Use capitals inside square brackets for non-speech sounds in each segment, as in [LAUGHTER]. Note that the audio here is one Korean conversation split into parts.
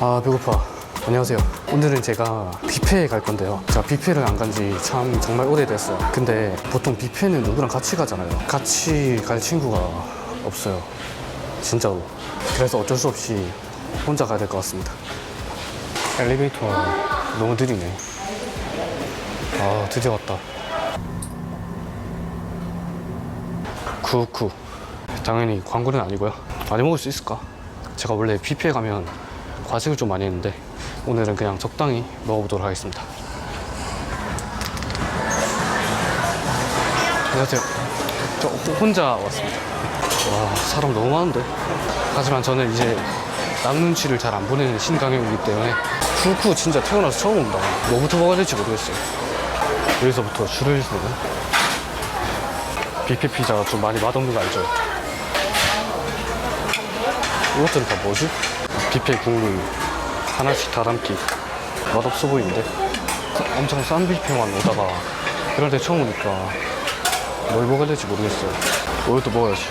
아 배고파. 안녕하세요. 오늘은 제가 뷔페에 갈 건데요. 제가 뷔페를 안 간 지 참 정말 오래됐어요. 근데 보통 뷔페는 누구랑 같이 가잖아요. 같이 갈 친구가 없어요. 진짜로. 그래서 어쩔 수 없이 혼자 가야 될 것 같습니다. 엘리베이터 너무 느리네. 아 드디어 왔다. 쿠쿠 당연히 광고는 아니고요. 많이 먹을 수 있을까? 제가 원래 뷔페에 가면 과식을 좀 많이 했는데 오늘은 그냥 적당히 먹어보도록 하겠습니다. 안녕하세요. 저 혼자 왔습니다. 와 사람 너무 많은데? 하지만 저는 이제 남 눈치를 잘 안 보내는 신강형이기 때문에 쿠쿠 진짜 태어나서 처음 온다. 뭐부터 먹어야 될지 모르겠어요. 여기서부터 줄을 서는 뷔페 피자가 좀 많이 맛없는 거 알죠? 이것들은 다 뭐지? 뷔페 국물 하나씩 다 담기 맛없어 보이는데? 엄청 싼 뷔페만 오다가 그럴 때 처음 오니까 뭘 먹어야 될지 모르겠어요. 이것도 먹어야지.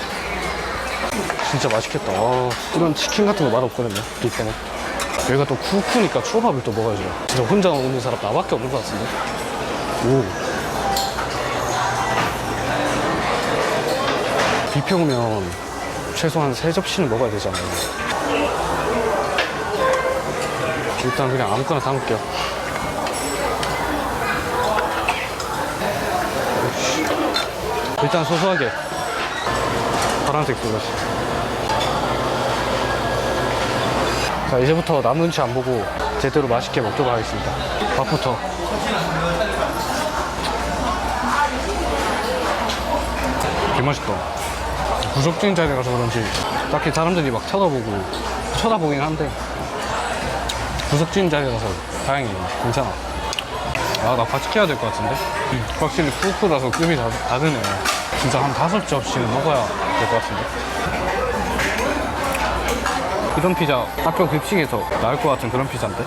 진짜 맛있겠다. 와, 이런 치킨 같은 거 맛없거든요 뷔페는. 여기가 또 쿠쿠니까 초밥을 또 먹어야죠. 진짜 혼자 오는 사람 나밖에 없는 것 같은데? 오. 뷔페 오면 최소한 세 접시는 먹어야 되잖아요. 일단 그냥 아무거나 담을게요. 일단 소소하게 파란색 그것이. 자 이제부터 남 눈치 안 보고 제대로 맛있게 먹도록 하겠습니다. 밥부터. 개 맛있다. 구석진 자리라서 그런지 딱히 사람들이 막 쳐다보고 쳐다보긴 한데 구석진 자리라서 다행히 괜찮아. 아나 같이 해야 될 것 같은데? 음, 확실히 쿠쿠라서 급이 다, 다르네요. 진짜 한 다섯 접시는 먹어야 될 것 같은데? 이런 피자 학교 급식에서 나올 것 같은 그런 피자인데?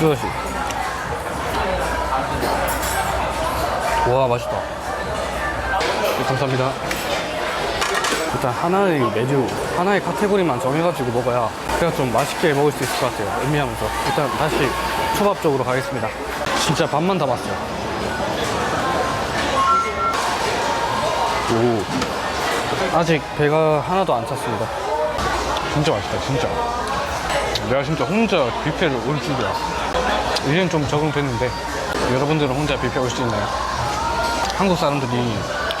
이것이 와 맛있다. 네, 감사합니다 일단 하나의 메뉴, 하나의 카테고리만 정해가지고 먹어야 제가 좀 맛있게 먹을 수 있을 것 같아요. 의미하면서. 일단 다시 초밥 쪽으로 가겠습니다. 진짜 밥만 담았어요. 오. 아직 배가 하나도 안 찼습니다. 진짜 맛있다, 진짜. 내가 진짜 혼자 뷔페를 올 줄이야. 이제는 좀 적응됐는데, 여러분들은 혼자 뷔페 올 수 있나요? 한국 사람들이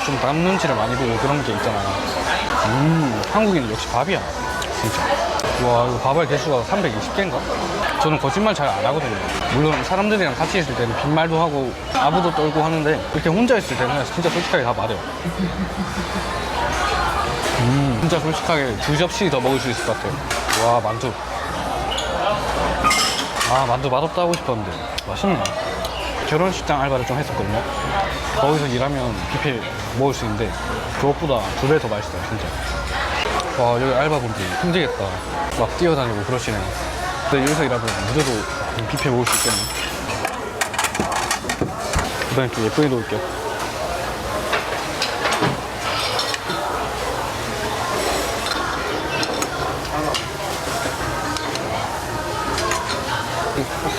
좀 남 눈치를 많이 보고 그런 게 있잖아요. 음, 한국인은 역시 밥이야. 진짜. 와, 이거 밥알 개수가 320개인가? 저는 거짓말 잘 안 하거든요. 물론 사람들이랑 같이 있을 때는 빈말도 하고 아부도 떨고 하는데 이렇게 혼자 있을 때는 진짜 솔직하게 다 말해요. 음, 진짜 솔직하게 두 접시 더 먹을 수 있을 것 같아요. 와, 만두. 아, 만두 맛없다 하고 싶었는데 맛있네. 결혼식장 알바를 좀 했었거든요. 거기서 일하면 뷔페 먹을 수 있는데 그것보다 두 배 더 맛있어요, 진짜. 와, 여기 알바분들 힘들겠다. 막 뛰어다니고 그러시네. 근데 여기서 일하면 무조건 뷔페 먹을 수 있겠네. 그 다음에 좀 예쁘게 놓을게요.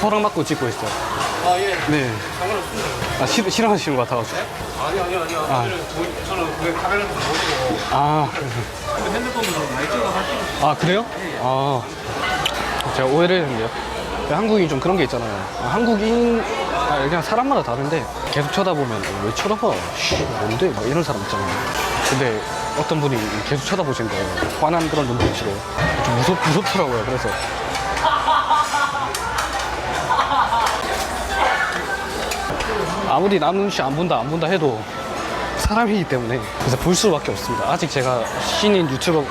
허락받고 찍고 있어요. 아, 예. 네. 상관없습니다. 아, 싫, 싫어하시는 것 같아가지고. 아니, 아니, 아니. 아. 오늘은 저희, 저는 그 카메라를 좀 보시고, 아, 그 핸드폰으로 많이 찍어 하시고. 아 그래요? 아, 제가 오해를 했는데요. 한국인 좀 그런 게 있잖아요. 아, 한국인, 아, 그냥 사람마다 다른데 계속 쳐다보면 왜 쳐다봐? 씨, 뭔데? 막 이런 사람 있잖아요. 근데 어떤 분이 계속 쳐다보신 거예요. 화난 그런 눈빛으로. 좀 무섭, 무섭더라고요. 그래서. 아무리 남 눈치 안 본다, 안 본다 해도 사람이기 때문에 그래서 볼 수밖에 없습니다. 아직 제가 신인 유튜버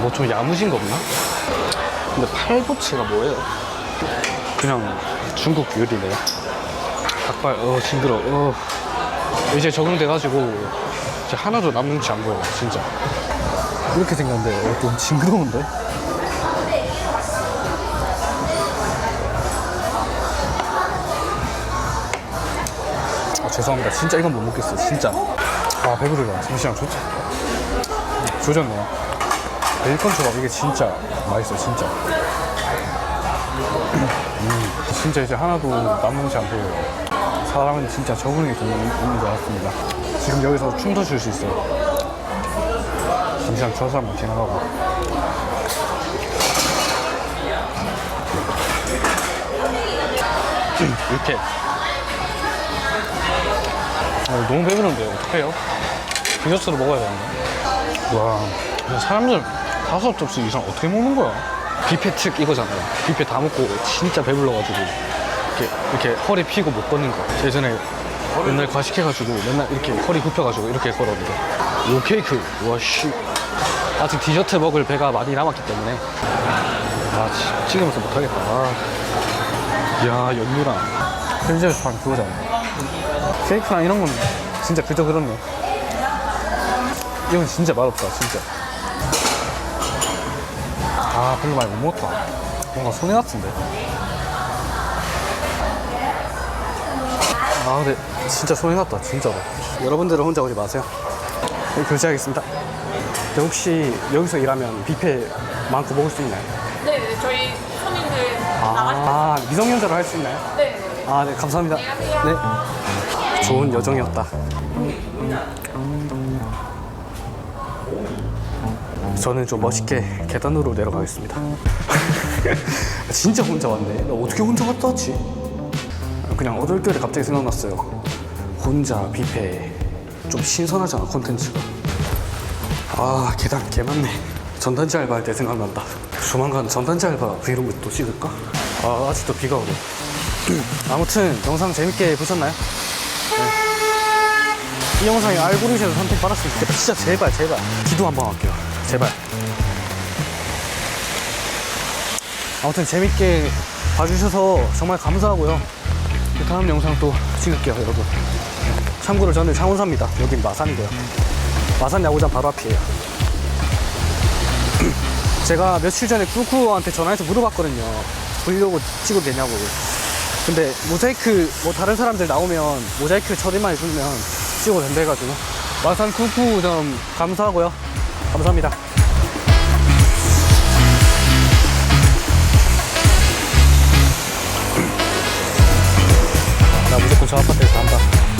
뭐 좀 야무진 거 없나? 근데 팔보채가 뭐예요? 그냥 중국 요리네요. 닭발, 어 징그러. 어 이제 적응돼가지고 이제 하나도 남 눈치 안 보여요, 진짜. 이렇게 생겼는데 어, 좀 징그러운데? 죄송합니다. 진짜 이건 못 먹겠어요. 진짜. 아, 배부르다. 잠시만, 조, 조졌네요. 베이컨 초밥 이게 진짜 맛있어, 진짜. 진짜 이제 하나도 남는지 안 보여요. 사람은 진짜 적응이 좀 있는 것 같습니다. 지금 여기서 춤도 출 수 있어요. 잠시만 저 사람 지나가고. [CLEARS THROAT] 이렇게. 아, 너무 배부른데 어떡해요? 디저트로 먹어야 되는데. 와, 사람들 다섯 접시 이상 어떻게 먹는 거야? 뷔페 특 이거잖아요. 뷔페 다 먹고 진짜 배불러가지고 이렇게 이렇게 허리 피고 못 걷는 거. 예전에 맨날 과식해가지고 맨날 이렇게 허리 굽혀가지고 이렇게 걸었는데 요 케이크 와 씨. 아직 디저트 먹을 배가 많이 남았기 때문에 아 지- 찍으면서 못하겠다. 아. 야 연유랑 편집에서 판 그거잖아. 케이크랑 이런 건 진짜 그저 그렇네. 이건 진짜 맛없다 진짜. 아 별로 많이 못 먹었다. 뭔가 손해 같은데. 아 근데 진짜 손해 났다 진짜로. 여러분들은 혼자 오지 마세요. 네, 결제하겠습니다. 근데 혹시 여기서 일하면 뷔페 많고 먹을 수 있나요? 네, 네, 저희 손님들 나가시면 아 미성년자로 할 수 있나요? 네. 아, 네, 감사합니다. 네. 좋은 여정이었다. 저는 좀 멋있게 계단으로 내려가겠습니다. [LAUGHS] 진짜 혼자 왔네. 나 어떻게 혼자 갔다 왔지? 그냥 어떨결에 갑자기 생각났어요. 혼자 뷔페 좀 신선하잖아, 콘텐츠가. 아, 계단 개 많네. 전단지 알바할 때 생각난다. 조만간 전단지 알바 브이로그 또 찍을까? 아, 아직도 비가 오네. 아무튼 영상 재밌게 보셨나요? 네. 이 영상이 알고리즘에서 선택받았으면 좋겠다. [LAUGHS] 진짜 제발 제발 기도 한번 할게요. 제발. 아무튼 재밌게 봐주셔서 정말 감사하고요. 다음 영상 또 찍을게요, 여러분. 참고로 저는 창원사입니다. 여긴 마산이고요. 마산 야구장 바로 앞이에요. [CLEARS THROAT] 제가 며칠 전에 쿠쿠한테 전화해서 물어봤거든요. 브이로그 찍어도 되냐고. 근데 모자이크 뭐 다른 사람들 나오면 모자이크 처리만 해주면 찍어도 된다 해가지고 마산 쿠쿠점 감사하고요. 감사합니다. 나 무조건 저 아파트에서 한다.